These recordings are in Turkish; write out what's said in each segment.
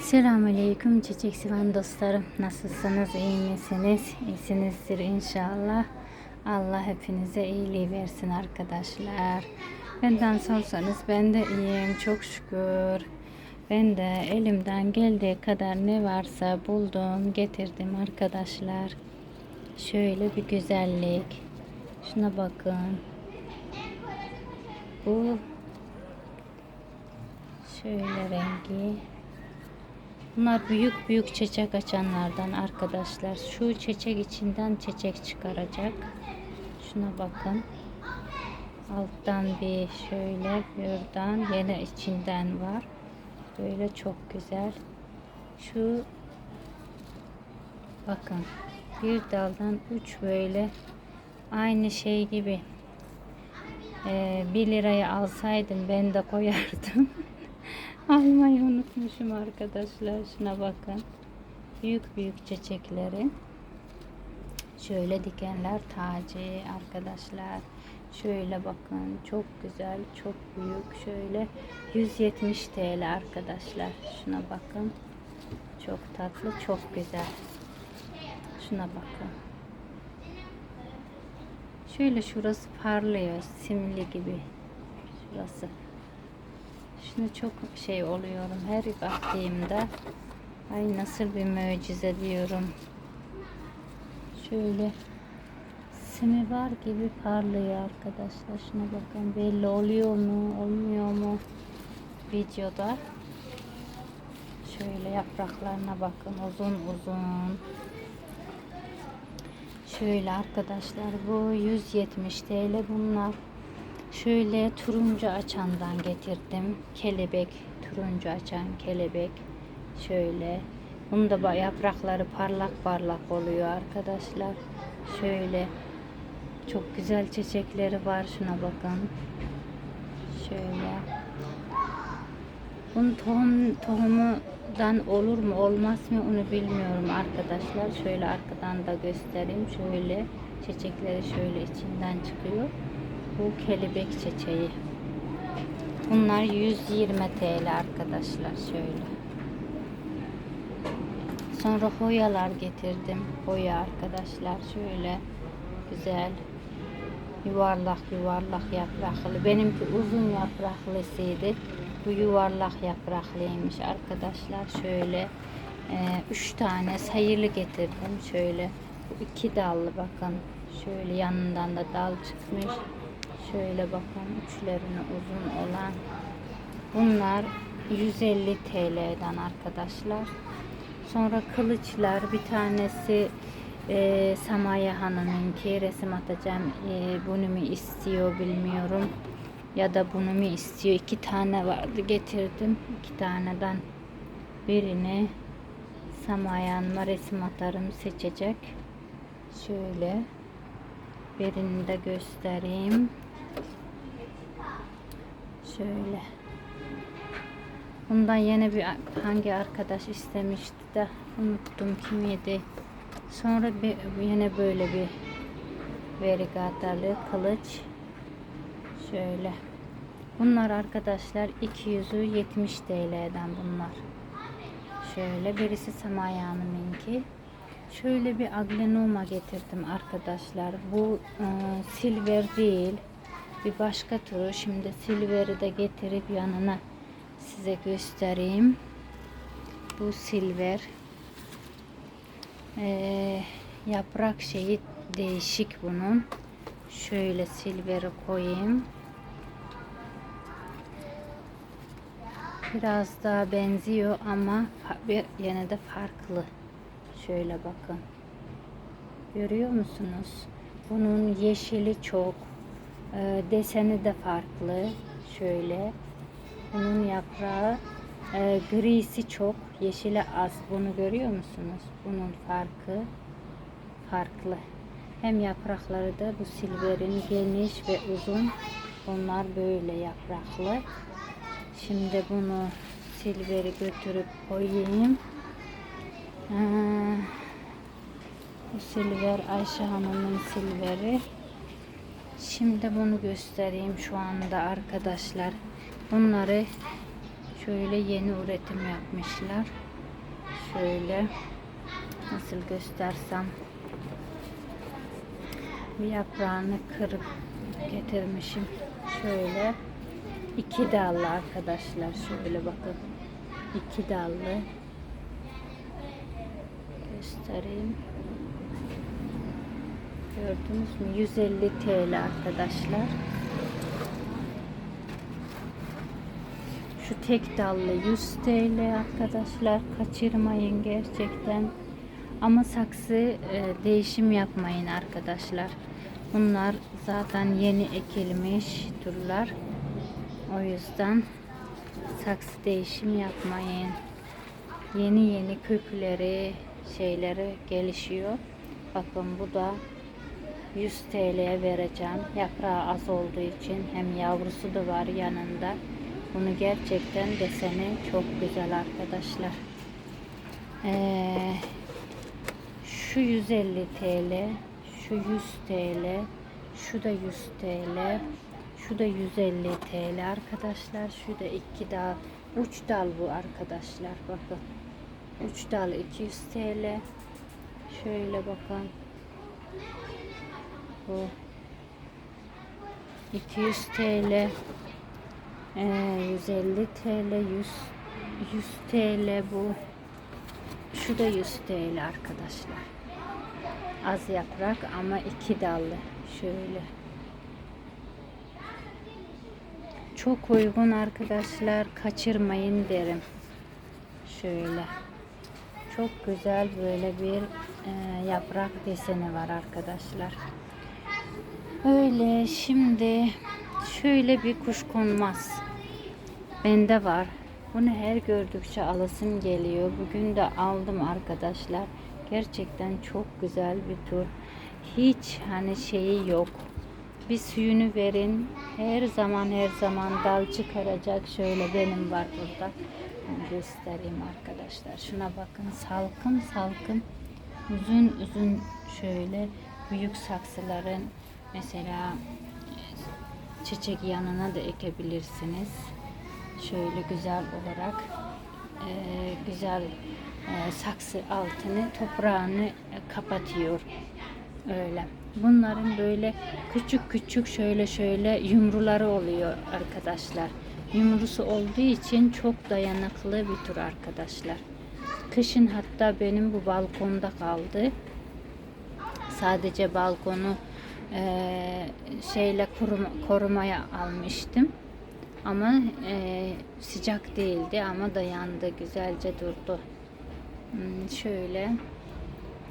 Selamünaleyküm çiçek seven dostlarım. Nasılsınız? iyi misiniz? İyisinizdir inşallah. Allah hepinize iyiliği versin arkadaşlar. Benden sorsanız ben de iyiyim çok şükür. Ben de elimden geldiği kadar ne varsa buldum, getirdim arkadaşlar. Şöyle bir güzellik. Şuna bakın. Bu şöyle rengi. Bunlar büyük büyük çiçek açanlardan arkadaşlar. Şu çiçek içinden çiçek çıkaracak. Şuna bakın. Alttan bir şöyle buradan yine içinden var. Böyle çok güzel. Şu bakın bir daldan uç böyle aynı şey gibi. Ee, 1 liraya alsaydım ben de koyardım. Almayı unutmuşum arkadaşlar. Şuna bakın. Büyük büyük çiçeklerin. Şöyle dikenler tacı arkadaşlar. Şöyle bakın. Çok güzel. Çok büyük. Şöyle 170 TL arkadaşlar. Şuna bakın. Çok tatlı. Çok güzel. Şuna bakın. Şöyle şurası parlıyor. Simli gibi. Şurası. Şimdi çok şey oluyorum her baktığımda. Ay nasıl bir mucize diyorum. Şöyle simi var gibi parlıyor arkadaşlar. Şuna bakın belli oluyor mu olmuyor mu videoda. Şöyle yapraklarına bakın uzun uzun. Şöyle arkadaşlar bu 170 TL bunlar. Şöyle turuncu açandan getirdim. Kelebek, turuncu açan kelebek. Şöyle. Bunun da yaprakları parlak parlak oluyor arkadaşlar. Şöyle. Çok güzel çiçekleri var. Şuna bakın. Şöyle. Bunun tohum, tohumudan olur mu olmaz mı onu bilmiyorum arkadaşlar. Şöyle arkadan da göstereyim. Şöyle çiçekleri şöyle içinden çıkıyor. Bu kelebek çiçeği. Bunlar 120 TL arkadaşlar şöyle. Sonra hoyalar getirdim. Hoya arkadaşlar şöyle güzel yuvarlak yuvarlak yapraklı. Benimki uzun yapraklısıydı. Bu yuvarlak yapraklıymış arkadaşlar. Şöyle e, üç tane sayılı getirdim. Şöyle iki dallı bakın. Şöyle yanından da dal çıkmış. Şöyle bakın uçlarını uzun olan. Bunlar 150 TL'den arkadaşlar. Sonra kılıçlar bir tanesi e, Samaya Hanım'ınki resim atacağım. E, bunu mu istiyor bilmiyorum. Ya da bunu mu istiyor? İki tane vardı getirdim. İki taneden birini Samaya Hanım'a resim atarım seçecek. Şöyle birini de göstereyim. Şöyle. Bundan yine bir hangi arkadaş istemişti de unuttum kimiydi. Sonra bir, yine böyle bir verigatarlı kılıç. Şöyle. Bunlar arkadaşlar 270 TL'den bunlar. Şöyle birisi Samaya Hanım'ınki. Şöyle bir aglenoma getirdim arkadaşlar. Bu e, silver değil. Bir başka türü. Şimdi silveri de getirip yanına size göstereyim. Bu silver. E, yaprak şeyi değişik bunun. Şöyle silveri koyayım. Biraz daha benziyor ama yine de farklı. Şöyle bakın. Görüyor musunuz? Bunun yeşili çok. E, deseni de farklı. Şöyle. Bunun yaprağı e, grisi çok. Yeşili az. Bunu görüyor musunuz? Bunun farkı farklı. Hem yaprakları da bu silverin geniş ve uzun. Bunlar böyle yapraklı. Şimdi bunu silveri götürüp koyayım. Ee, bu silver Ayşe Hanım'ın silveri. Şimdi bunu göstereyim şu anda arkadaşlar. Bunları Şöyle yeni üretim yapmışlar. Şöyle nasıl göstersem bir yaprağını kırıp getirmişim. Şöyle iki dallı arkadaşlar. Şöyle bakın. iki dallı. Göstereyim. Gördünüz mü? 150 TL arkadaşlar. Şu tek dallı 100 TL arkadaşlar. Kaçırmayın gerçekten. Ama saksı e, değişim yapmayın arkadaşlar. Bunlar zaten yeni ekilmiş türler. O yüzden saksı değişim yapmayın. Yeni yeni kökleri şeyleri gelişiyor. Bakın bu da 100 TL'ye vereceğim. Yaprağı az olduğu için hem yavrusu da var yanında. Bunu gerçekten deseni çok güzel arkadaşlar. Ee, şu 150 TL, şu 100 TL, şu da 100 TL, şu da 150 TL arkadaşlar. Şu da iki dal, uç dal bu arkadaşlar. Bakın. Uç dal 200 TL. Şöyle bakın. Bu 200 TL. Ee, 150 TL, 100 100 TL bu. Şu da 100 TL arkadaşlar. Az yaprak ama iki dallı. Şöyle. Çok uygun arkadaşlar. Kaçırmayın derim. Şöyle. Çok güzel böyle bir e, yaprak deseni var arkadaşlar. Öyle şimdi şöyle bir kuş konmaz. Bende var. Bunu her gördükçe alasım geliyor. Bugün de aldım arkadaşlar. Gerçekten çok güzel bir tur. Hiç hani şeyi yok. Bir suyunu verin. Her zaman her zaman dal çıkaracak. Şöyle benim var burada. Göstereyim arkadaşlar. Şuna bakın. Salkım salkım. Uzun uzun şöyle büyük saksıların mesela e, çiçek yanına da ekebilirsiniz. Şöyle güzel olarak e, güzel e, saksı altını toprağını e, kapatıyor. Öyle. Bunların böyle küçük küçük şöyle şöyle yumruları oluyor arkadaşlar. Yumrusu olduğu için çok dayanıklı bir tür arkadaşlar. Kışın hatta benim bu balkonda kaldı. Sadece balkonu e, şeyle koruma, korumaya almıştım. Ama e, sıcak değildi ama dayandı. Güzelce durdu. Hmm, şöyle.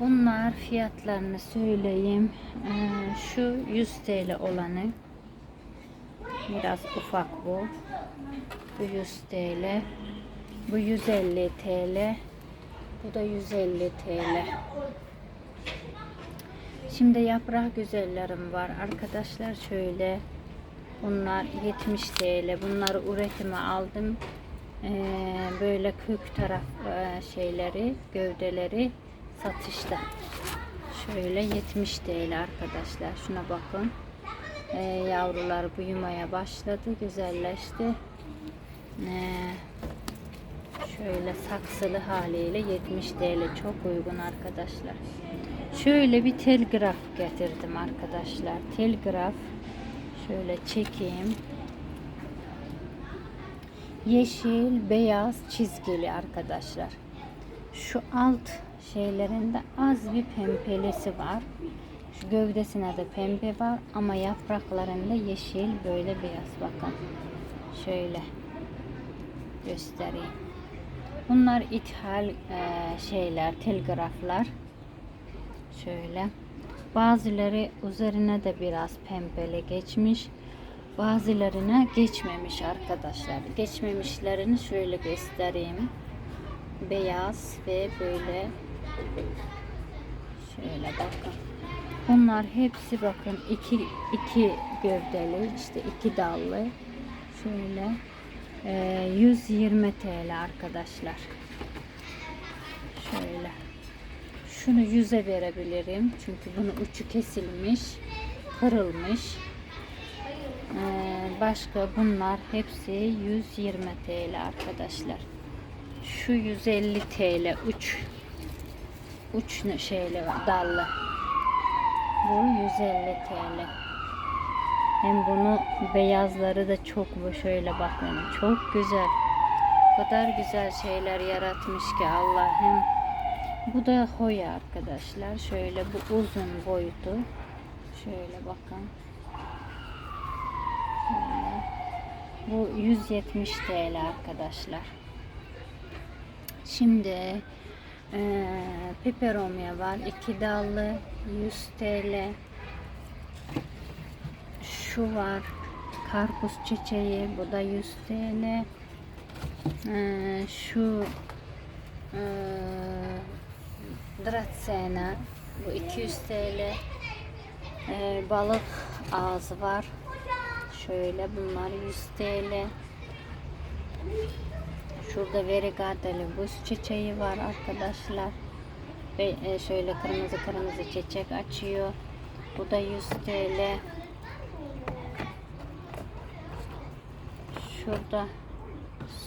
Bunlar fiyatlarını söyleyeyim. Ee, şu 100 TL olanı biraz ufak bu. Bu 100 TL. Bu 150 TL. Bu da 150 TL. Şimdi yaprak güzellerim var. Arkadaşlar şöyle bunlar 70 TL. Bunları üretime aldım. Ee, böyle kök taraf e, şeyleri, gövdeleri satışta. Şöyle 70 TL arkadaşlar. Şuna bakın. Ee, yavrular büyümeye başladı. Güzelleşti. Ee, şöyle saksılı haliyle 70 TL. Çok uygun arkadaşlar. Şöyle bir telgraf getirdim arkadaşlar. Telgraf. Şöyle çekeyim. Yeşil, beyaz çizgili arkadaşlar. Şu alt şeylerinde az bir pembelisi var. Şu gövdesine de pembe var ama yapraklarında yeşil böyle beyaz bakın. Şöyle göstereyim. Bunlar ithal e, şeyler, telgraflar. Şöyle. Bazıları üzerine de biraz pembele geçmiş. Bazılarına geçmemiş arkadaşlar. Geçmemişlerini şöyle göstereyim. Beyaz ve böyle şöyle bakın. Bunlar hepsi bakın iki, iki gövdeli işte iki dallı. Şöyle e, 120 TL arkadaşlar. Şöyle. Şunu 100'e verebilirim. Çünkü bunun uçu kesilmiş. Kırılmış. Ee, başka bunlar hepsi 120 TL arkadaşlar. Şu 150 TL uç uç şeyle dallı. Bu 150 TL. Hem bunu beyazları da çok bu şöyle bakın çok güzel. O kadar güzel şeyler yaratmış ki Allah hem bu da hoya arkadaşlar. Şöyle bu uzun boyutu. Şöyle bakın. Bu 170 TL arkadaşlar. Şimdi eee peperomya var. 2 dallı 100 TL. Şu var. Karpuz çiçeği. Bu da 100 TL. Eee, şu eee Dratsena. Bu 200 TL. Eee, balık ağzı var. Şöyle bunlar 100 TL. Şurada verigateli buz çiçeği var arkadaşlar. Ve e, şöyle kırmızı kırmızı çiçek açıyor. Bu da 100 TL. Şurada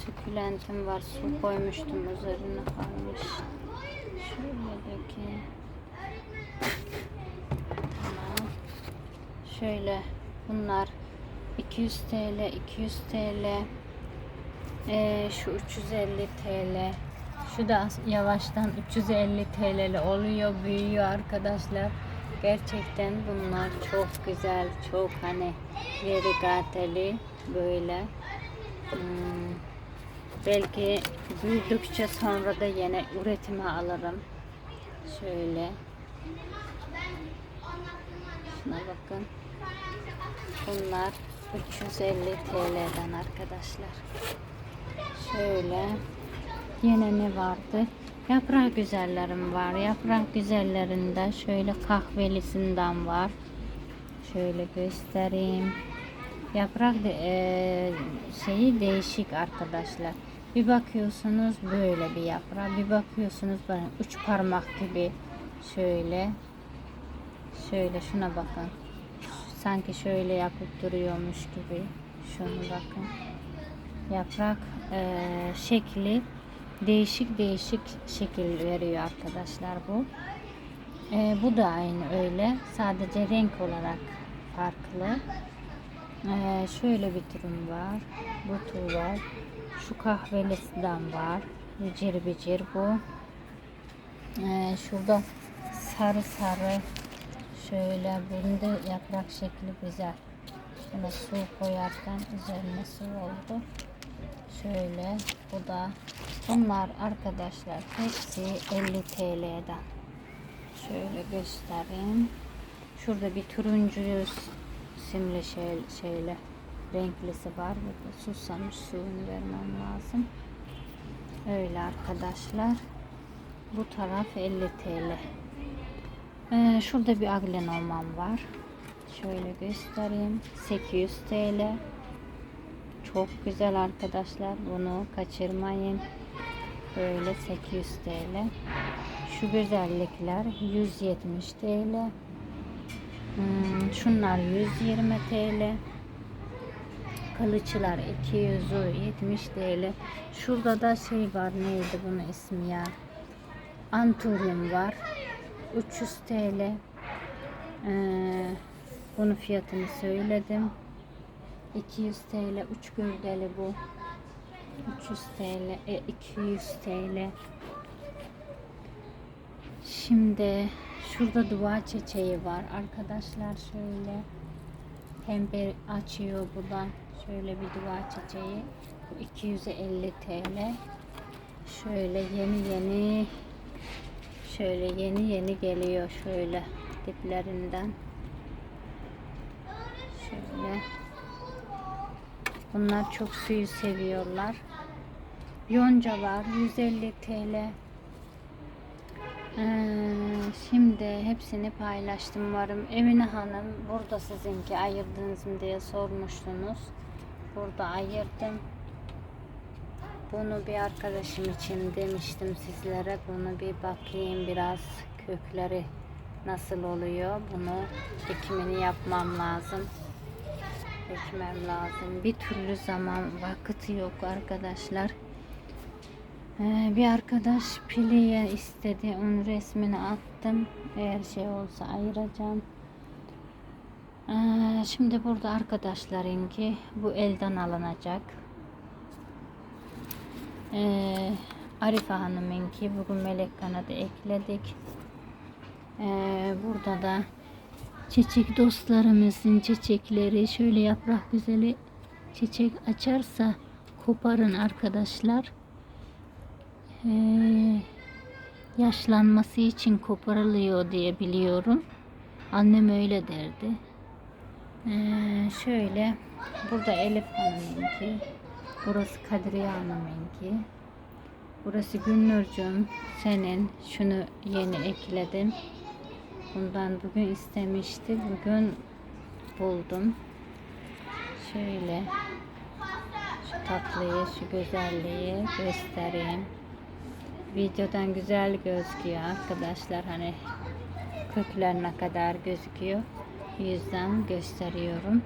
sükülentim var. Su koymuştum üzerine kalmış. Dökeyim. Tamam. Şöyle bunlar 200 TL, 200 TL. Ee, şu 350 TL. Şu da yavaştan 350 TL'li oluyor, büyüyor arkadaşlar. Gerçekten bunlar çok güzel, çok hani verigateli böyle. Hmm, belki büyüdükçe sonra da yine üretime alırım. Şöyle. Şuna bakın. Bunlar 350 TL'den arkadaşlar. Şöyle. Yine ne vardı? Yaprak güzellerim var. Yaprak güzellerinde şöyle kahvelisinden var. Şöyle göstereyim. Yaprak de, eee, şeyi değişik arkadaşlar. Bir bakıyorsunuz böyle bir yaprak. Bir bakıyorsunuz böyle üç parmak gibi şöyle. Şöyle şuna bakın. Sanki şöyle yapıp duruyormuş gibi. Şunu bakın. Yaprak eee, şekli değişik değişik şekil veriyor arkadaşlar bu. Eee, bu da aynı öyle. Sadece renk olarak farklı. Eee, şöyle bir türüm var. Bu tür var. Şu kahvelisinden var. Bicir bicir bu. Eee, şurada sarı sarı şöyle bunda yaprak şekli güzel. Şuna su koyarken üzerine su oldu. Şöyle bu da bunlar arkadaşlar hepsi 50 TL'den. Şöyle göstereyim. Şurada bir turuncu simli şey, şeyle renklisi var. Burada susamış suyunu vermem lazım. Öyle arkadaşlar. Bu taraf 50 TL. Ee, şurada bir aglenormam var. Şöyle göstereyim. 800 TL. Çok güzel arkadaşlar. Bunu kaçırmayın. Böyle 800 TL. Şu güzellikler 170 TL. Hmm, şunlar 120 TL. Kılıçlar 270 TL. Şurada da şey var. Neydi bunun ismi ya? Anturyum var. 300 TL. Ee, bunun fiyatını söyledim. 200 TL. 3 gövdeli bu. 300 TL. E, 200 TL. Şimdi şurada dua çiçeği var arkadaşlar şöyle pembe açıyor bu da şöyle bir dua çiçeği. Bu 250 TL şöyle yeni yeni şöyle yeni yeni geliyor şöyle diplerinden. Şöyle. Bunlar çok suyu seviyorlar. Yonca var 150 TL ee, şimdi hepsini paylaştım varım. Emine Hanım burada sizinki ayırdınız mı? diye sormuştunuz. Burada ayırdım. Bunu bir arkadaşım için demiştim sizlere. Bunu bir bakayım biraz kökleri nasıl oluyor. Bunu dikimini yapmam lazım. ekmem lazım. Bir türlü zaman vakiti yok arkadaşlar. Ee, bir arkadaş piliye istedi. Onun resmini attım. Eğer şey olsa ayıracağım. Ee, şimdi burada arkadaşlarınki bu elden alınacak. Ee, Arife Hanım'ınki bugün melek kanadı ekledik. Ee, burada da çiçek dostlarımızın çiçekleri şöyle yaprak güzeli çiçek açarsa koparın arkadaşlar. Ee, yaşlanması için koparılıyor diye biliyorum. Annem öyle derdi. Ee, şöyle burada Elif Hanım'ınki, burası Kadriye Hanım'ınki, burası Gülnur'cum senin şunu yeni ekledim. Bundan bugün istemişti. Bugün buldum. Şöyle şu tatlıyı, şu güzelliği göstereyim. Videodan güzel gözüküyor arkadaşlar. Hani köklerine kadar gözüküyor. Yüzden gösteriyorum.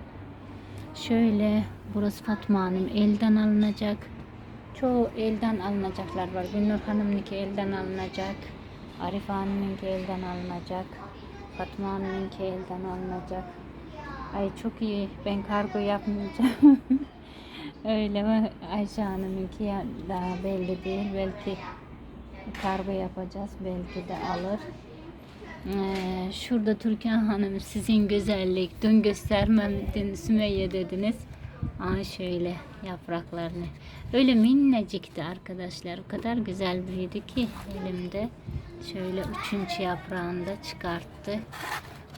Şöyle burası Fatma Hanım elden alınacak. Çoğu elden alınacaklar var. Gülnur Hanım'ınki elden alınacak. Arif Hanım'ınki elden alınacak. Fatma Hanım'ınki elden alınacak. Ay çok iyi. Ben kargo yapmayacağım. Öyle mi? Ayşe Hanım'ınki daha belli değil. Belki kargo yapacağız. Belki de alır. Ee, şurada Türkan Hanım sizin güzellik. Dün göstermem dün Sümeyye dediniz. Aa şöyle yapraklarını. Öyle minnecikti arkadaşlar. O kadar güzel büyüdü ki elimde. Şöyle üçüncü yaprağını da çıkarttı.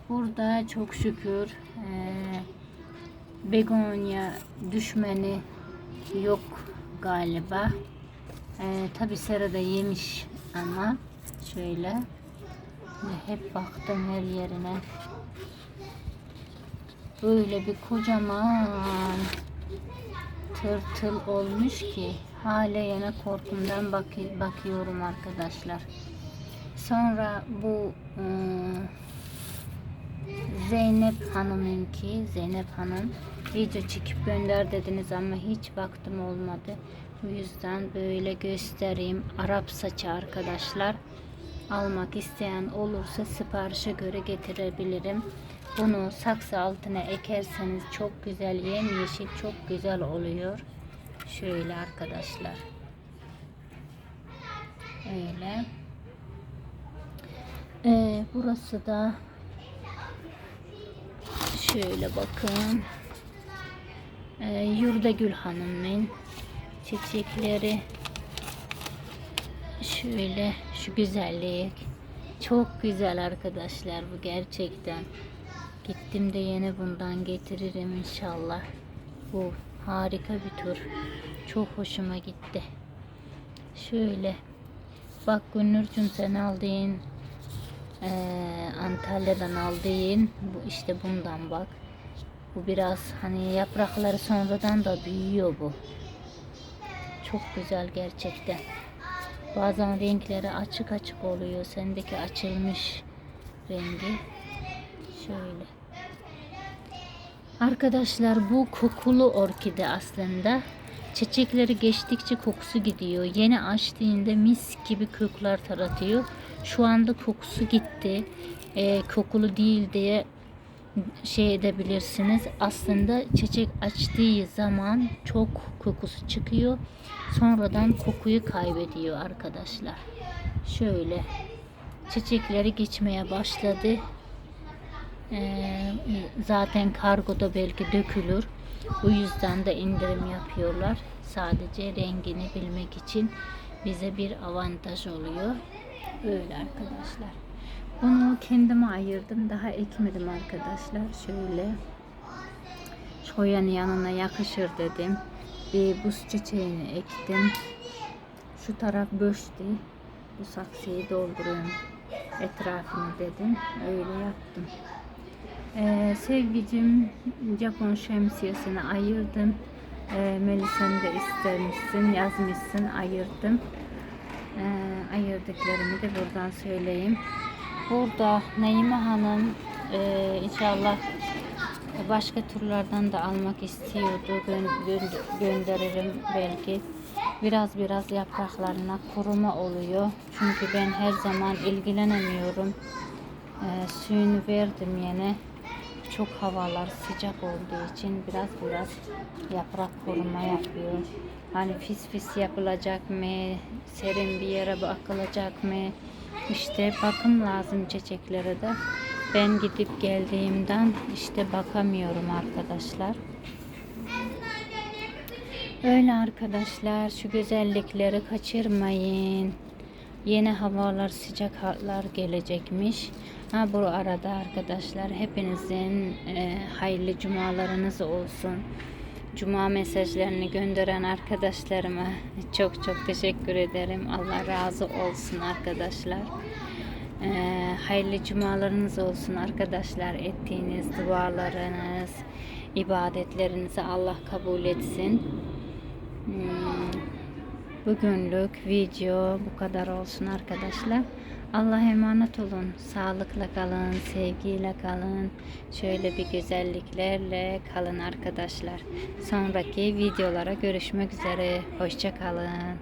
Burada çok şükür eee begonya düşmeni yok galiba. Eee tabi serada yemiş ama şöyle hep baktım her yerine. Böyle bir kocaman tırtıl olmuş ki hala yana korkumdan bak- bakıyorum arkadaşlar. Sonra bu ıı, Zeynep Hanım'ınki, Zeynep Hanım video çekip gönder dediniz ama hiç baktım olmadı. Bu yüzden böyle göstereyim. Arap saçı arkadaşlar. Almak isteyen olursa siparişe göre getirebilirim. Bunu saksı altına ekerseniz çok güzel yemyeşil çok güzel oluyor. Şöyle arkadaşlar. Öyle. Ee, burası da şöyle bakın. Ee, Yurdagül Hanım'ın çiçekleri şöyle şu güzellik çok güzel arkadaşlar bu gerçekten. Gittim de yine bundan getiririm inşallah. Bu harika bir tur. Çok hoşuma gitti. Şöyle. Bak Gülnur'cum sen aldığın eee, Antalya'dan aldığın bu işte bundan bak. Bu biraz hani yaprakları sonradan da büyüyor bu. Çok güzel gerçekten Bazen renkleri açık açık oluyor. Sendeki açılmış rengi. Şöyle. Arkadaşlar bu kokulu orkide aslında. Çiçekleri geçtikçe kokusu gidiyor. Yeni açtığında mis gibi kökler taratıyor. Şu anda kokusu gitti. Ee, kokulu değil diye şey edebilirsiniz. Aslında çiçek açtığı zaman çok kokusu çıkıyor. Sonradan kokuyu kaybediyor arkadaşlar. Şöyle çiçekleri geçmeye başladı. Ee, zaten kargoda belki dökülür. Bu yüzden de indirim yapıyorlar. Sadece rengini bilmek için bize bir avantaj oluyor. Öyle arkadaşlar. Bunu kendime ayırdım. Daha ekmedim arkadaşlar. Şöyle şoyanın yanına yakışır dedim. Bir buz çiçeğini ektim. Şu taraf boştu. Bu saksıyı dolduruyorum. Etrafını dedim. Öyle yaptım. Ee, sevgicim Japon şemsiyesini ayırdım. Ee, Melisa'nı da istemişsin, yazmışsın, ayırdım. Ee, ayırdıklarımı da buradan söyleyeyim. Burada Naime Hanım e, inşallah başka turlardan da almak istiyordu. Gö- gö- gönderirim belki. Biraz biraz yapraklarına kuruma oluyor. Çünkü ben her zaman ilgilenemiyorum. Ee, suyunu verdim yine. Çok havalar sıcak olduğu için biraz biraz yaprak koruma yapıyor. Hani fis fis yapılacak mı? Serin bir yere bakılacak mı? İşte bakım lazım çiçeklere de. Ben gidip geldiğimden işte bakamıyorum arkadaşlar. Öyle arkadaşlar şu güzellikleri kaçırmayın. Yeni havalar sıcak havalar gelecekmiş. Ha bu arada arkadaşlar hepinizin e, hayırlı cumalarınız olsun. Cuma mesajlarını gönderen arkadaşlarıma çok çok teşekkür ederim. Allah razı olsun arkadaşlar. E, hayırlı cumalarınız olsun arkadaşlar. Ettiğiniz dualarınız, ibadetlerinizi Allah kabul etsin. Hmm, Bugünlük video bu kadar olsun arkadaşlar. Allah'a emanet olun. Sağlıkla kalın, sevgiyle kalın. Şöyle bir güzelliklerle kalın arkadaşlar. Sonraki videolara görüşmek üzere. Hoşça kalın.